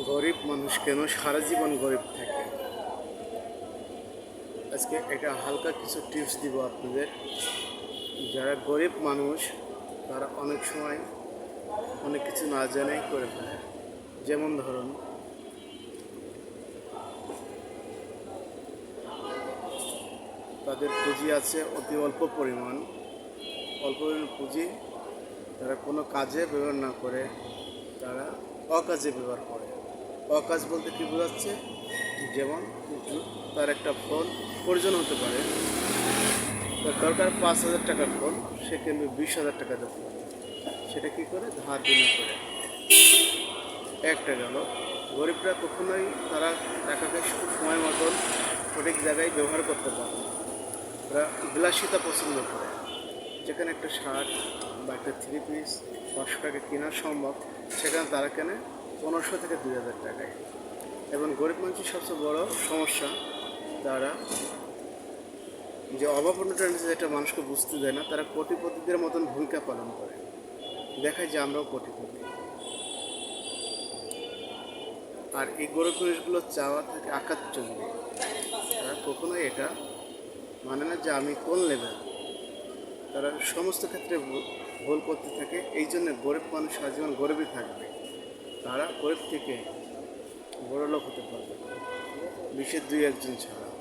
গরিব মানুষ কেন সারা জীবন গরিব থাকে? আজকে এটা হালকা কিছু টিপস দিব আপনাদের। যারা গরিব মানুষ, তারা অনেক সময় অনেক কিছু না জানাই করে ফেলে। যেমন ধরুন, তাদের পুঁজি আছে অতি অল্প পরিমাণ। অল্প পরিমাণ পুঁজি তারা কোনো কাজে ব্যবহার না করে, তারা অকাজে ব্যবহার করে। অকাজ বলতে কী বোঝাচ্ছে? যেমন তার একটা ফোন প্রয়োজন হতে পারে। দরকার পাঁচ হাজার টাকার ফোন সে কিন্তু বিশ হাজার টাকা দিতে। পারে সেটা কী করে? ধার দিনে করে। একটা গেল। গরিবরা কখনোই তারা টাকাকে সময় মতন সঠিক জায়গায় ব্যবহার করতে পারে ওরা বিলাসিতা পছন্দ করে। যেখানে একটা শার্ট বা একটা থ্রি পিস পাঁচশো টাকা কেনা সম্ভব, সেখানে তারা কেনে পনেরোশো থেকে দুই হাজার টাকায়। এবং গরিব মানুষের সবচেয়ে বড় সমস্যা তারা যে অভাব অনটন যেটা মানুষকে বুঝতে দেয় না, তারা কোটিপতিদের মতন ভূমিকা পালন করে। দেখায় যে আমরাও কোটিপতি। আর এই গরিব মানুষগুলো চাওয়া থাকে আকাশ চন্দ্র তারা কখনোই এটা মানে না যে আমি কোন লেভেল তারা সমস্ত ক্ষেত্রে ভুল করতে থাকে। এই জন্য গরিব মানুষ আজীবন গরিবই থাকবে। তারা কয়েক থেকে বড়লোক হতে পারবে বিশ্বের দুই একজন ছাড়া।